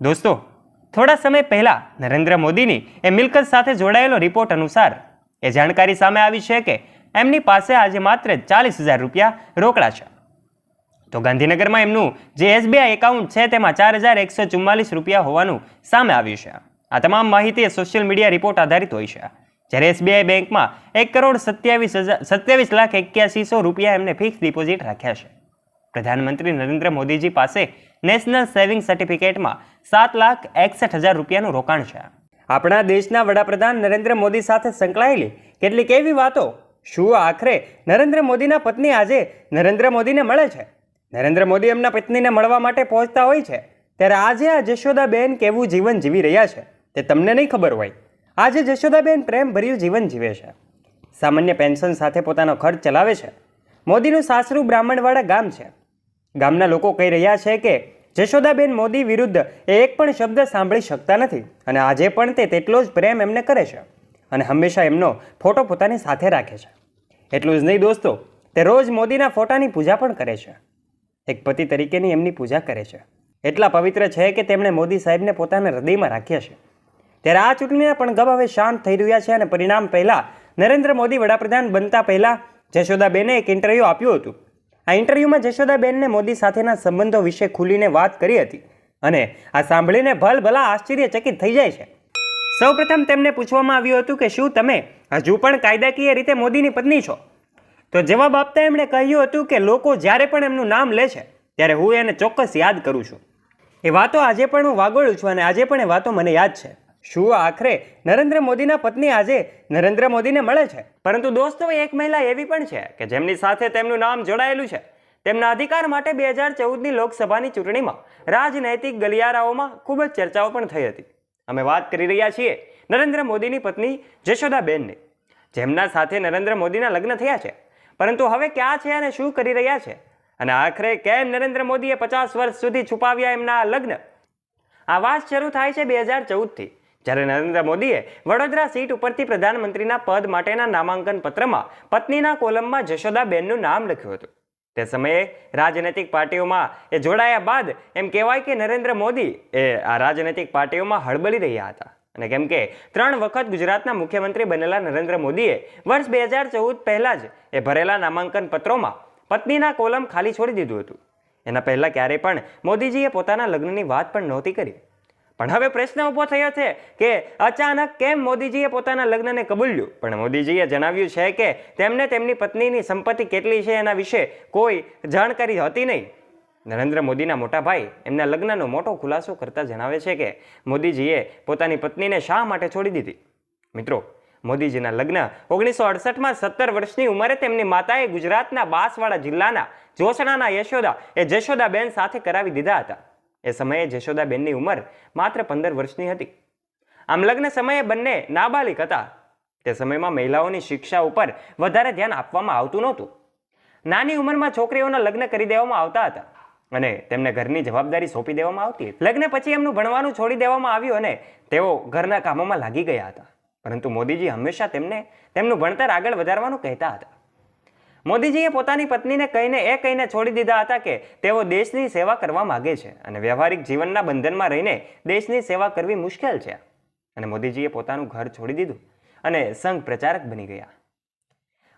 દોસ્તો, થોડા સમય પહેલા નરેન્દ્ર મોદીની એ મિલકત સાથે જોડાયેલો રિપોર્ટ અનુસાર એ જાણકારી સામે આવી છે કે એમની પાસે આજે માત્ર ચાલીસ હજાર રૂપિયા રોકડા છે. તો ગાંધીનગરમાં એમનું જે એસબીઆઈ એકાઉન્ટ છે તેમાં ચાર હજાર એકસો ચુમ્માલીસ રૂપિયા હોવાનું સામે આવ્યું છે. આ તમામ માહિતી સોશિયલ મીડિયા રિપોર્ટ આધારિત હોય છે. જ્યારે એસબીઆઈ બેંકમાં એક કરોડ સત્યાવીસ હજાર, સત્યાવીસ લાખ એક્યાસીસો રૂપિયા એમને ફિક્સ ડિપોઝિટ રાખ્યા છે. પ્રધાનમંત્રી નરેન્દ્ર મોદીજી પાસે નેશનલ સેવિંગ સર્ટિફિકેટમાં સાત લાખ એકસઠ હજાર રૂપિયાનું રોકાણ છે. આપણા દેશના વડાપ્રધાન નરેન્દ્ર મોદી સાથે સંકળાયેલી કેટલીક એવી વાતો શું આખરે નરેન્દ્ર મોદીના પત્ની આજે નરેન્દ્ર મોદીને મળે છે? નરેન્દ્ર મોદી એમના પત્નીને મળવા માટે પહોંચતા હોય છે, ત્યારે આજે આ જશોદાબેન કેવું જીવન જીવી રહ્યા છે તે તમને નહીં ખબર હોય. આજે જશોદાબેન પ્રેમભર્યું જીવન જીવે છે. સામાન્ય પેન્શન સાથે પોતાનો ખર્ચ ચલાવે છે. મોદીનું સાસરું બ્રાહ્મણવાડા ગામ છે. ગામના લોકો કહી રહ્યા છે કે જશોદાબેન મોદી વિરુદ્ધ એ એક પણ શબ્દ સાંભળી શકતા નથી અને આજે પણ તે તેટલો જ પ્રેમ એમને કરે છે અને હંમેશા એમનો ફોટો પોતાની સાથે રાખે છે. એટલું જ નહીં દોસ્તો, તે રોજ મોદીના ફોટાની પૂજા પણ કરે છે. એક પતિ તરીકેની એમની પૂજા કરે છે. એટલા પવિત્ર છે કે તેમણે મોદી સાહેબને પોતાના હૃદયમાં રાખ્યા છે. ત્યારે આ ચૂંટણીના પણ ગભ હવે શાંત થઈ રહ્યા છે અને પરિણામ પહેલાં નરેન્દ્ર મોદી વડાપ્રધાન બનતા પહેલાં જશોદાબેને એક ઇન્ટરવ્યૂ આપ્યું હતું. આ ઇન્ટરવ્યૂમાં જશોદાબેનને મોદી સાથેના સંબંધો વિશે ખુલીને વાત કરી હતી અને આ સાંભળીને ભલભલા આશ્ચર્યચકિત થઈ જાય છે. સૌપ્રથમ તેમને પૂછવામાં આવ્યું હતું કે શું તમે હજુ પણ કાયદાકીય રીતે મોદીની પત્ની છો? તો જવાબ આપતા એમણે કહ્યું હતું કે લોકો જ્યારે પણ એમનું નામ લે છે, ત્યારે હું એને ચોક્કસ યાદ કરું છું. એ વાતો આજે પણ હું વાગોળું છું અને આજે પણ એ વાતો મને યાદ છે. શું આખરે? નરેન્દ્ર મોદીના પત્ની આજે નરેન્દ્ર મોદીને મળે છે. પરંતુ દોસ્તો, એક મહિલા એવી પણ છે કે જેમની સાથે તેમનું નામ જોડાયેલું છે. તેમના અધિકાર માટે બે હજાર ચૌદની લોકસભાની ચૂંટણીમાં રાજનૈતિક ગલિયારાઓમાં ખૂબ જ ચર્ચાઓ પણ થઈ હતી. અમે વાત કરી રહ્યા છીએ નરેન્દ્ર મોદીની પત્ની જશોદાબેનની, જેમના સાથે નરેન્દ્ર મોદીના લગ્ન થયા છે. પરંતુ હવે ક્યાં છે અને શું કરી રહ્યા છે? અને આખરે કેમ નરેન્દ્ર મોદીએ પચાસ વર્ષ સુધી છુપાવ્યા એમના લગ્ન? આ વાત શરૂ થાય છે બે હજાર ચૌદથી. જ્યારે નરેન્દ્ર મોદીએ વડોદરા સીટ ઉપરથી પ્રધાનમંત્રીના પદ માટેના નામાંકન પત્રમાં પત્નીના કોલમમાં જશોદાબેનનું નામ લખ્યું હતું. તે સમયે રાજનૈતિક પાર્ટીઓમાં એ જોડાયા બાદ એમ કહેવાય કે નરેન્દ્ર મોદી એ આ રાજનૈતિક પાર્ટીઓમાં હળબળી રહ્યા હતા. અને કેમ કે ત્રણ વખત ગુજરાતના મુખ્યમંત્રી બનેલા નરેન્દ્ર મોદીએ વર્ષ બે હજાર ચૌદ પહેલાં જ એ ભરેલા નામાંકન પત્રોમાં પત્નીના કોલમ ખાલી છોડી દીધું હતું. એના પહેલાં ક્યારેય પણ મોદીજીએ પોતાના લગ્નની વાત પણ નહોતી કરી. પણ હવે પ્રશ્ન ઊભો થયો છે કે અચાનક કેમ મોદીજીએ પોતાના લગ્નને કબૂલ્યું? પણ મોદીજીએ જણાવ્યું છે કે તેમને તેમની પત્નીની સંપત્તિ કેટલી છે એના વિશે કોઈ જાણકારી હતી નહીં. નરેન્દ્ર મોદીના મોટા ભાઈ એમના લગ્નનો મોટો ખુલાસો કરતા જણાવે છે કે મોદીજીએ પોતાની પત્નીને શા માટે છોડી દીધી? મિત્રો, મોદીજીના લગ્ન ઓગણીસો અડસઠમાં સત્તર વર્ષની ઉંમરે તેમની માતાએ ગુજરાતના બાંસવાડા જિલ્લાના જોસણાના યશોદા એ જશોદાબેન સાથે કરાવી દીધા હતા. એ સમયે જશોદાબેનની ઉંમર માત્ર પંદર વર્ષની હતી. આમ લગ્ન સમયે બંને નાબાલિક હતા. તે સમયમાં મહિલાઓની શિક્ષા ઉપર વધારે ધ્યાન આપવામાં આવતું નહોતું. નાની ઉંમરમાં છોકરીઓના લગ્ન કરી દેવામાં આવતા હતા અને તેમને ઘરની જવાબદારી સોંપી દેવામાં આવતી. લગ્ન પછી એમનું ભણવાનું છોડી દેવામાં આવ્યું અને તેઓ ઘરના કામોમાં લાગી ગયા હતા. પરંતુ મોદીજી હંમેશા તેમને તેમનું ભણતર આગળ વધારવાનું કહેતા હતા. મોદીજીએ પોતાની પત્નીને કહીને એ કહીને છોડી દીધા હતા કે તેઓ દેશની સેવા કરવા માગે છે અને વ્યવહારિક જીવનના બંધનમાં રહીને દેશની સેવા કરવી મુશ્કેલ છે. અને મોદીજીએ પોતાનું ઘર છોડી દીધું અને સંઘ પ્રચારક બની ગયા.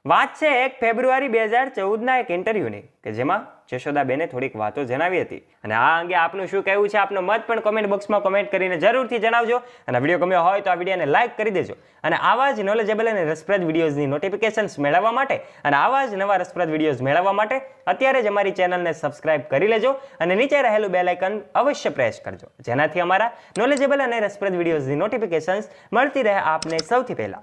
વાત છે એક ફેબ્રુઆરી બે હજાર ચૌદના એક ઇન્ટરવ્યૂની, કે જેમાં જશોદાબેને થોડીક વાતો જણાવી હતી. અને આ અંગે આપનું શું કહેવું છે આપનો મત પણ કોમેન્ટ બોક્સમાં કોમેન્ટ કરીને જરૂરથી જણાવજો. અને વીડિયો ગમ્યો હોય તો આ વિડીયોને લાઇક કરી દેજો. અને આવા જ નોલેજેબલ અને રસપ્રદ વિડીયોઝની નોટિફિકેશન્સ મેળવવા માટે, અને આવા જ નવા રસપ્રદ વિડીયોઝ મેળવવા માટે, અત્યારે જ અમારી ચેનલને સબસ્ક્રાઇબ કરી લેજો અને નીચે રહેલું બેલ આઇકન અવશ્ય પ્રેસ કરજો. જેનાથી અમારા નોલેજેબલ અને રસપ્રદ વિડીયોઝની નોટિફિકેશન્સ મળતી રહે આપને સૌથી પહેલા.